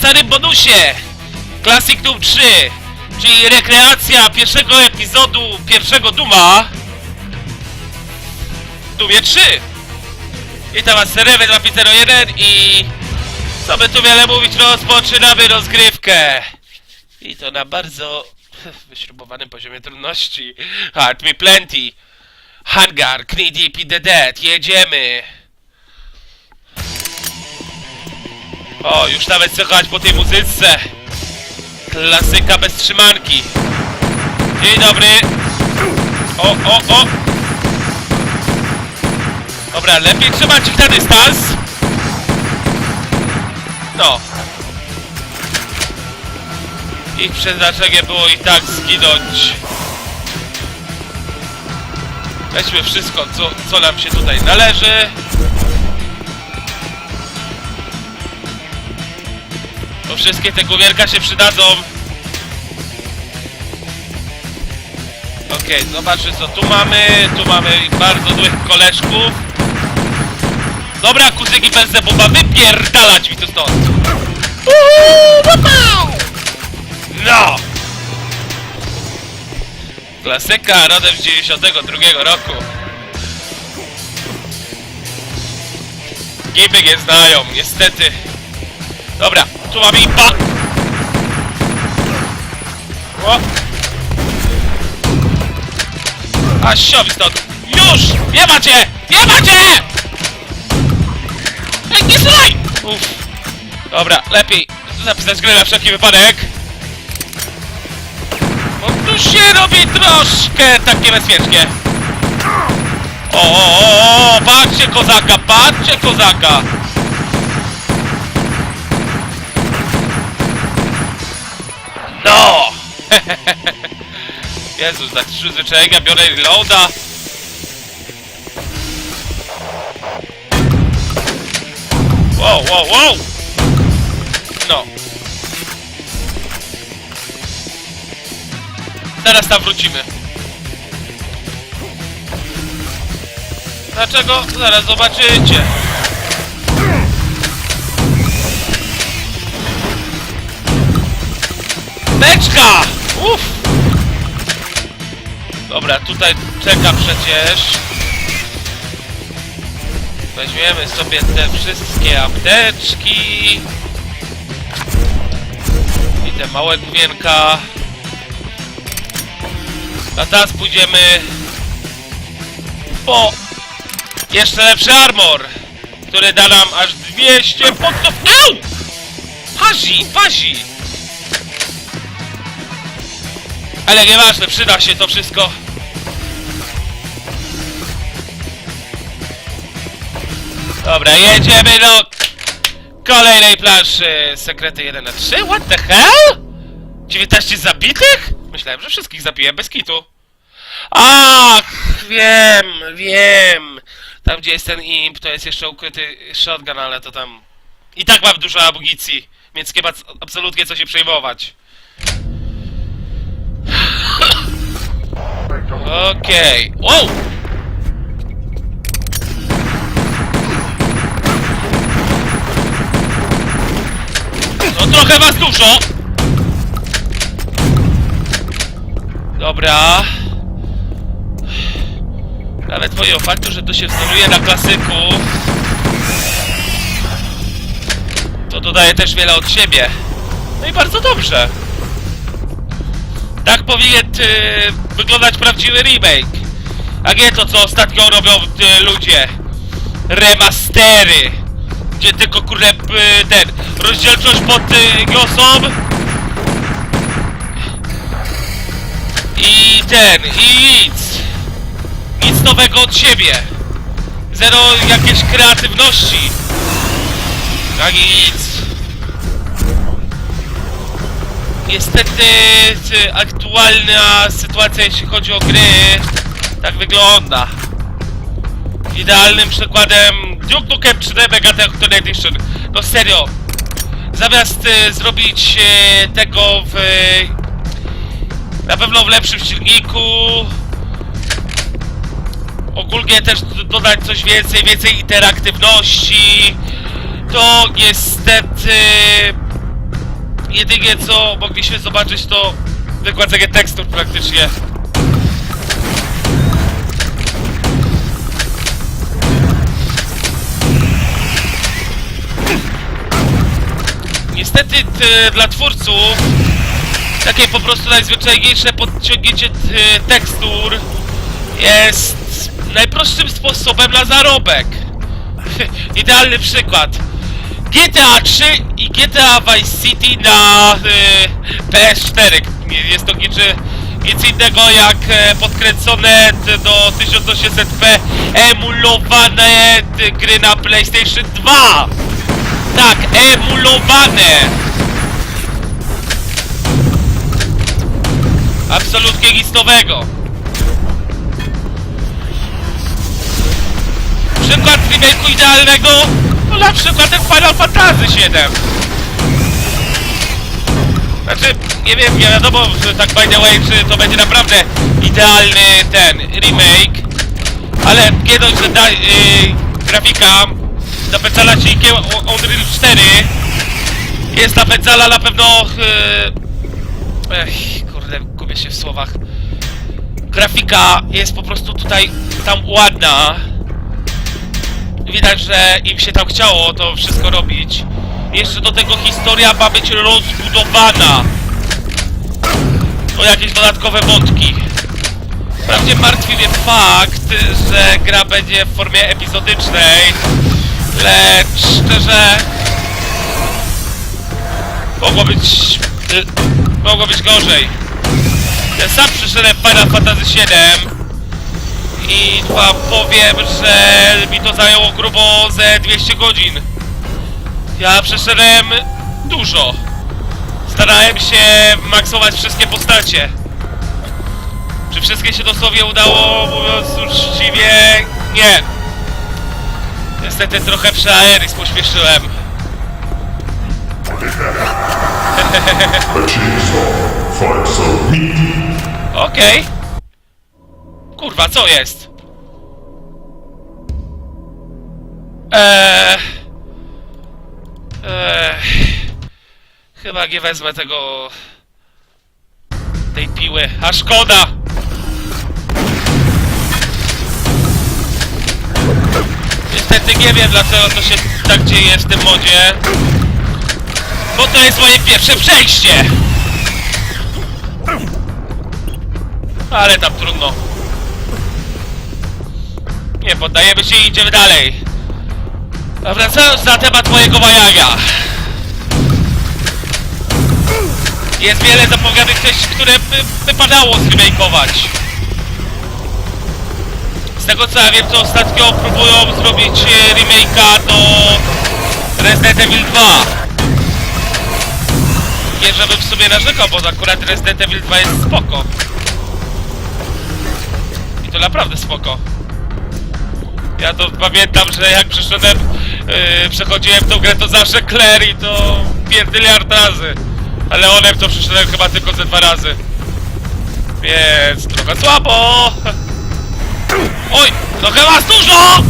obiecanym bonusie Classic Doom 3, czyli rekreacja pierwszego epizodu pierwszego Duma w Dumie 3. Witam was serdecznie na Pitero 1 i co by tu wiele mówić, rozpoczynamy rozgrywkę. I to na bardzo wyśrubowanym poziomie trudności. Heart me plenty. Hangar, Knee Deep in the Dead, jedziemy. O, już nawet słychać po tej muzyce. Klasyka bez trzymanki. Dzień dobry. O, o, o. Dobra, lepiej trzymać ich na dystans. No. Ich przeznaczeniem było i tak zginąć. Weźmy wszystko, co, co nam się tutaj należy. Wszystkie te gumierka się przydadzą. Okej, zobaczmy co tu mamy. Tu mamy bardzo złych koleżków. Dobra, kuzyki Belzebuba, wypierdalać mi tu stąd. No! Klasyka rodem z 92 roku. Gipy nie znają, niestety. Dobra, tu mamy impa! O! A siowi stąd! Już! Nie macie! Nie macie! Ej, nie strzelaj! Uff. Dobra, lepiej zapisać grę na wszelki wypadek. Bo tu się robi troszkę tak niebezpiecznie. O, o, o, o, patrzcie kozaka, patrzcie kozaka. No! Jezus, za przyzwyczajenia biorę reloada. Wow, wow, wow! No. Zaraz tam wrócimy. Dlaczego? Zaraz zobaczycie. Beczka! Uff! Dobra, tutaj czeka przecież. Weźmiemy sobie te wszystkie apteczki. I te małe główienka. A teraz pójdziemy po jeszcze lepszy armor, który da nam aż 200 punktów. Au! Pazi, pazi! Ale nieważne, przyda się to wszystko. Dobra, jedziemy do kolejnej planszy. Sekrety 1 na 3? What the hell? 19 zabitych? Myślałem, że wszystkich zabiję bez kitu. Ach, wiem, wiem. Tam gdzie jest ten imp, to jest jeszcze ukryty shotgun, ale to tam... I tak mam dużo amunicji, więc nie ma absolutnie co się przejmować. Okej. Wow! No trochę was dużo! Dobra. Nawet pomimo faktu, że to się wzoruje na klasyku, to dodaje też wiele od siebie. No i bardzo dobrze. Tak powinien y, wyglądać prawdziwy remake. A nie to, co ostatnio robią y, ludzie. Remastery. Gdzie tylko kurde y, ten rozdzielczość pod y, giosą i ten, i nic. Nic nowego od siebie. Zero jakiejś kreatywności. Tak nic. Niestety y, aktualna sytuacja jeśli chodzi o gry tak wygląda. Idealnym przykładem Duke Nukem 3D Mega Edition. No serio. Zamiast y, zrobić y, tego w na pewno w lepszym silniku. Ogólnie też dodać coś więcej, więcej interaktywności. To niestety jedynie co mogliśmy zobaczyć to wygładzenie tekstur praktycznie. Niestety dla twórców takie po prostu najzwyczajniejsze podciągnięcie tekstur jest najprostszym sposobem na zarobek. Idealny przykład. GTA 3 i GTA Vice City na y, PS4. Nie- Jest to niczy, nic innego jak e, podkręcone do 1800p emulowane gry na PlayStation 2. Tak, emulowane. Absolutnie nic nowego. Przykład remake'u idealnego, no na przykład ten Final Fantasy VII. Znaczy, nie wiem, nie wiadomo, że tak by the way, czy to będzie naprawdę idealny ten remake, ale dość, że da, yy, grafika napędzana silnikiem Unreal 4 jest napędzana na pewno yy, ech, kurde, gubię się w słowach grafika jest po prostu tutaj tam ładna widać, że im się tam chciało to wszystko robić. Jeszcze do tego historia ma być rozbudowana. O jakieś dodatkowe wątki. Wprawdzie martwi mnie fakt, że gra będzie w formie epizodycznej, lecz szczerze mogło być... mogło być gorzej. Ja sam przyszedłem Final Fantasy VII i wam powiem, że mi to zajęło grubo ze 200 godzin. Ja przeszedłem dużo. Starałem się maksować wszystkie postacie. Czy wszystkie się dosłownie udało, mówiąc uczciwie? Nie. Niestety trochę przy Aeris pośpieszyłem. Okej. Kurwa, co jest? Eee... Chyba nie wezmę tego... tej piły, a szkoda! Niestety nie wiem dlaczego to się tak dzieje w tym modzie. Bo to jest moje pierwsze przejście! Ale tam trudno. Nie, poddajemy się i idziemy dalej. A wracając na temat mojego Wajaga. Jest wiele zapowiadanych treści, które by, wypadało zremakeować. Z tego co ja wiem, to ostatnio próbują zrobić e, remake'a do Resident Evil 2. Nie żebym w sobie narzekał, bo akurat Resident Evil 2 jest spoko. I to naprawdę spoko. Ja to pamiętam, że jak przyszedłem, yy, przechodziłem tą grę, to zawsze Claire i to pierdyliard razy. Ale onem to przyszedłem chyba tylko ze dwa razy. Więc trochę słabo. Oj, trochę was dużo!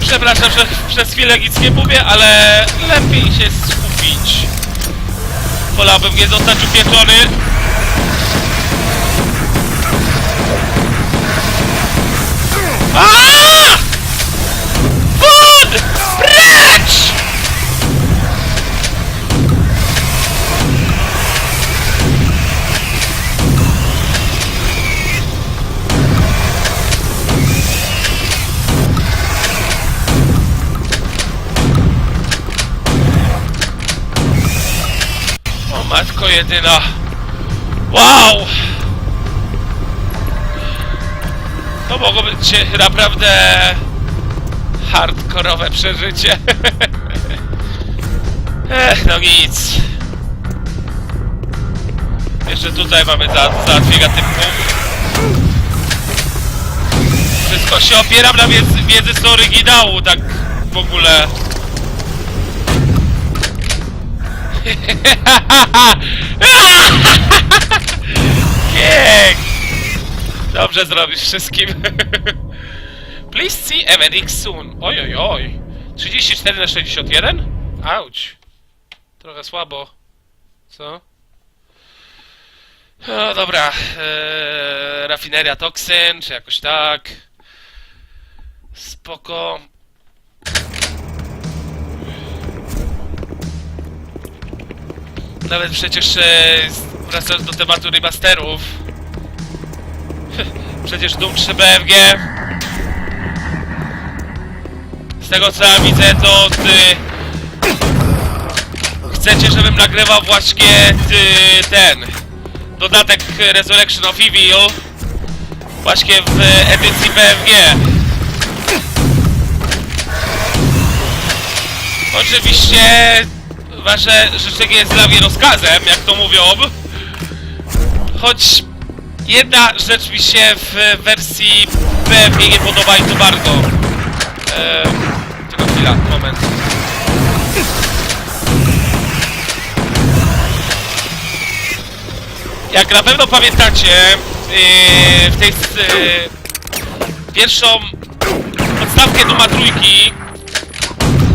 Przepraszam, że przez chwilę nic nie mówię, ale lepiej się skupić. Wolałbym nie zostać upieczony. Aaaa! Matko jedyna. Wow! To mogło być naprawdę hardkorowe przeżycie. Ech, no nic. Jeszcze tutaj mamy za, załatwienia typów. Wszystko się opieram na wiedzy, wiedzy z oryginału, tak w ogóle. Kiek! Dobrze zrobisz wszystkim. Please see medic soon. Oj, oj, oj. 34 na 61? Auć. Trochę słabo. Co? No dobra. Eee, rafineria toksyn, czy jakoś tak. Spoko. Nawet przecież e, wracając do tematu remasterów. Przecież Doom 3 BFG z tego co ja widzę to ty chcecie żebym nagrywał właśnie ty, ten dodatek Resurrection of Evil właśnie w edycji BFG Oczywiście wasze życzenie jest dla mnie rozkazem, jak to mówią. Choć jedna rzecz mi się w wersji BFG nie podoba i to bardzo. Eee, tylko chwila, moment. Jak na pewno pamiętacie, yy, w tej yy, pierwszą podstawkę Duma trójki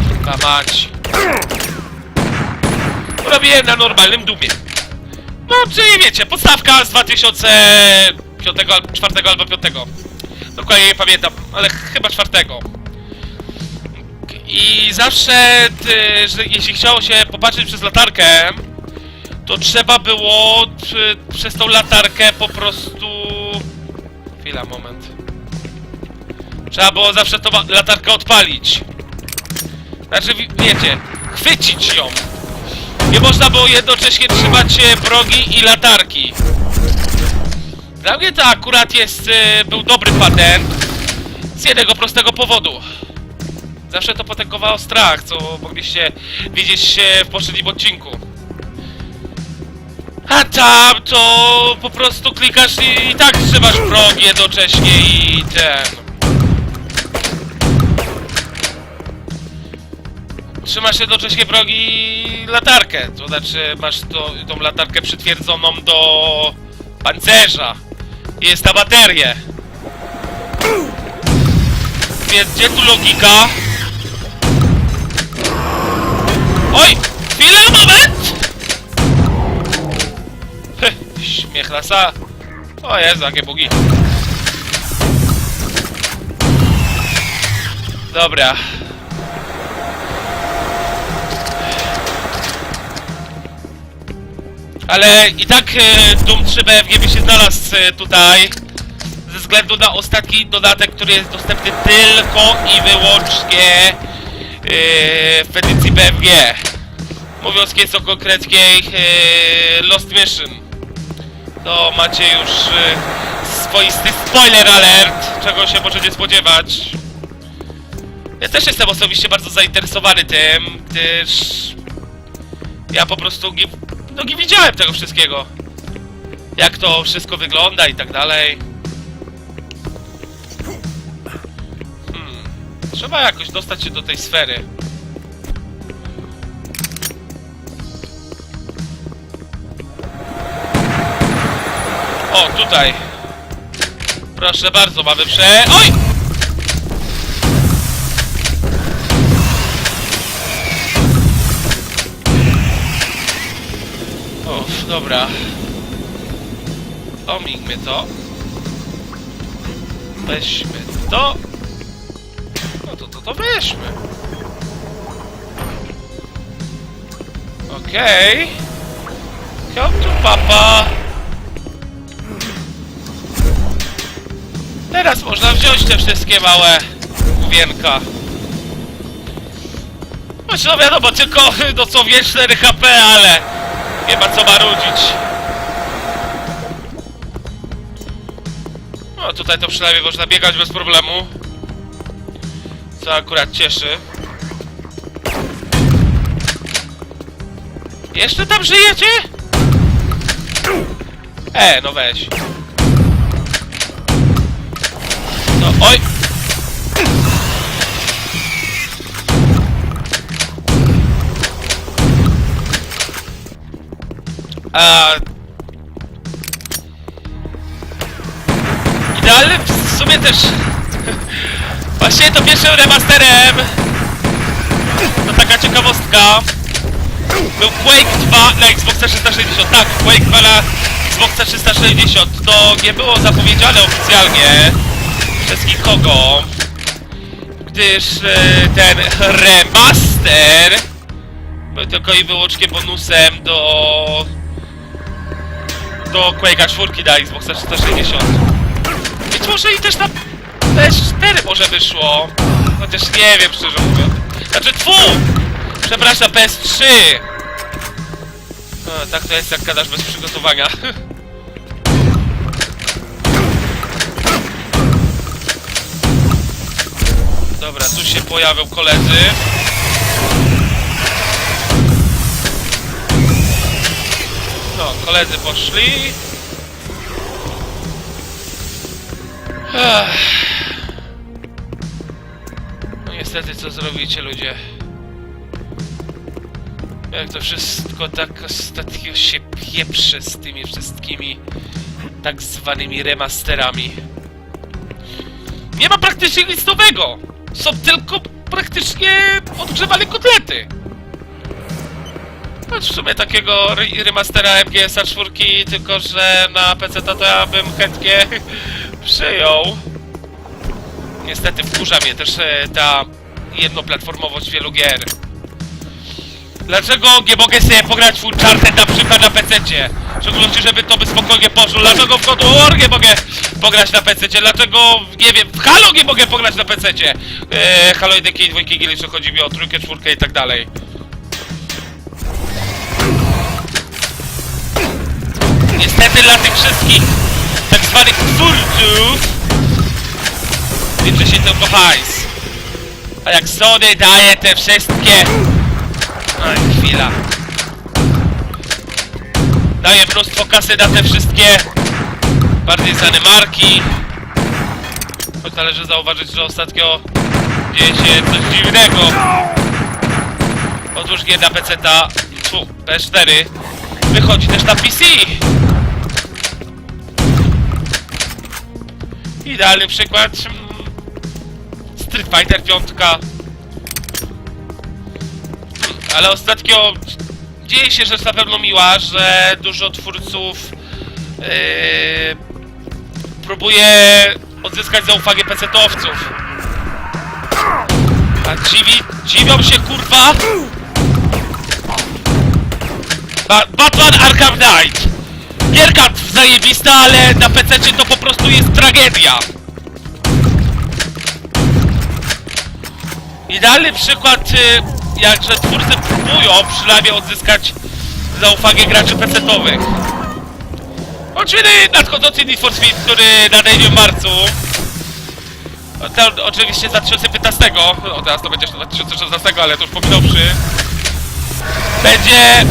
Kurwa mać. Robiłem na normalnym Dumie No, czyli wiecie, podstawka z 2005 albo 4 albo 5 Dokładnie nie pamiętam, ale chyba czwartego i zawsze, ty, że jeśli chciało się popatrzeć przez latarkę, to trzeba było czy, przez tą latarkę po prostu... Chwila, moment. Trzeba było zawsze tą latarkę odpalić. Znaczy, wi- wiecie, chwycić ją. Nie można było jednocześnie trzymać e, progi i latarki. Dla mnie to akurat jest, e, był dobry patent. Z jednego prostego powodu. Zawsze to potęgowało strach, co mogliście widzieć e, w poprzednim odcinku. A tam to po prostu klikasz i, i tak trzymasz prog jednocześnie i ten... Trzymasz jednocześnie progi i latarkę, to znaczy masz to, tą latarkę przytwierdzoną do pancerza. Jest ta bateria. Więc gdzie tu logika? Oj! Chwilę, moment! Śmiech lasa. O Jezu, jakie bugi. Dobra. Ale i tak e, Doom 3 BFG by się znalazł e, tutaj ze względu na ostatni dodatek, który jest dostępny tylko i wyłącznie e, w edycji BFG. Mówiąc nieco konkretniej, e, Lost Mission. To macie już e, swoisty spoiler alert, czego się możecie spodziewać. Ja też jestem osobiście bardzo zainteresowany tym, gdyż ja po prostu no nie widziałem tego wszystkiego. Jak to wszystko wygląda i tak dalej. Hmm. Trzeba jakoś dostać się do tej sfery. O, tutaj. Proszę bardzo, mamy prze... Oj! Dobra. Omigmy to. Weźmy to. No to to, to weźmy. Okej. Come to papa. Teraz można wziąć te wszystkie małe główienka. Choć no wiadomo, tylko no co wie 4 HP, ale nie ma co marudzić. No tutaj to przynajmniej można biegać bez problemu. Co akurat cieszy. Jeszcze tam żyjecie? E, no weź. No, oj! A... Idealny w sumie też... Właśnie to pierwszym remasterem. To taka ciekawostka. Był Quake 2 na Xboxa 360. Tak, Quake 2 na Xboxa 360. To nie było zapowiedziane oficjalnie przez nikogo. Gdyż e, ten remaster był tylko i wyłącznie bonusem do do Quake'a 4 na Xboxa 360. Być może i też na PS4 może wyszło. Chociaż nie wiem szczerze mówiąc. Znaczy tfu! Przepraszam, PS3! O, tak to jest jak gadasz bez przygotowania. Dobra, tu się pojawią koledzy. No, koledzy poszli. No niestety, co zrobicie ludzie? Jak to wszystko tak ostatnio się pieprzy z tymi wszystkimi tak zwanymi remasterami. Nie ma praktycznie nic nowego! Są tylko praktycznie odgrzewane kotlety! W sumie takiego re- remastera MGS-a 4, tylko że na PC to ja bym chętnie przyjął. Niestety wkurza mnie też e, ta jednoplatformowość wielu gier. Dlaczego nie mogę sobie pograć w Uncharted na przykład na PC-cie? W szczególności, żeby to by spokojnie poszło. Dlaczego w God War nie mogę pograć na PC-cie? Dlaczego, nie wiem, w Halo nie mogę pograć na PC-cie? Eee, Halo 1 i 2 gili, chodzi mi o trójkę, czwórkę i tak dalej. Dla tych wszystkich tak zwanych twórców liczy się tylko hajs. A jak Sony daje te wszystkie... Oj, chwila. Daje mnóstwo kasy na te wszystkie bardziej znane marki. Choć należy zauważyć, że ostatnio dzieje się coś dziwnego. Otóż na PC ta, tu, PS4 wychodzi też na PC. Idealny przykład. Street Fighter 5 ale ostatnio dzieje się rzecz na pewno miła, że dużo twórców yy, próbuje odzyskać zaufanie PC-towców. A dziwi, dziwią się kurwa. Ba Batman Arkham Knight. Gierka zajebista, ale na PC to po prostu jest tragedia Idealny przykład, y, jakże twórcy próbują przynajmniej odzyskać zaufanie graczy PC-towych. Oczywiście nadchodzący Need for Speed, który nadejdzie w marcu. O, To oczywiście z 2015, no teraz to będzie jeszcze 2016, ale to już pominąwszy. Będzie...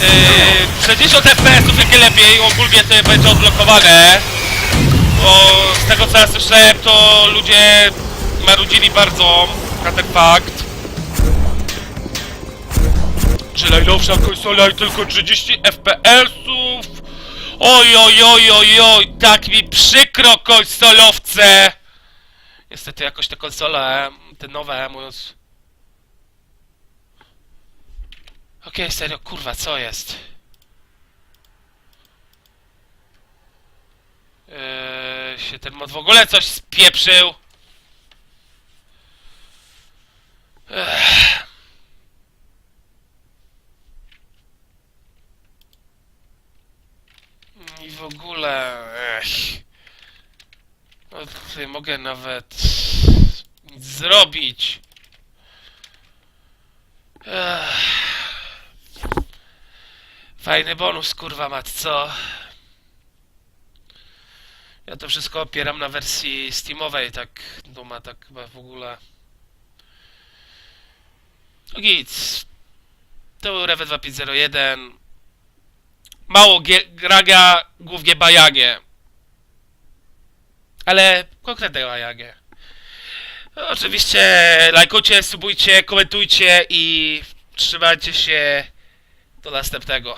Yy, 60 FPS-ów jak nie lepiej, ogólnie to będzie odblokowane. Bo z tego co ja słyszałem, to ludzie marudzili bardzo na ten fakt. Że najnowsza konsola i tylko 30 FPS-ów. Oj, oj, oj, oj, oj, tak mi przykro konsolowce. Niestety jakoś te konsole, te nowe, mówiąc... Okej, serio, kurwa, co jest? Eee, się ten mod w ogóle coś spieprzył. Ech. I w ogóle... Ech. No tutaj mogę nawet... nic zrobić. Ech. Fajny bonus, kurwa mat, co? Ja to wszystko opieram na wersji Steamowej, tak duma, tak chyba w ogóle. No Git. To był Rewe 2501. Mało graga, głównie bajanie. Ale konkretne bajanie. Oczywiście lajkujcie, subujcie, komentujcie i trzymajcie się do następnego.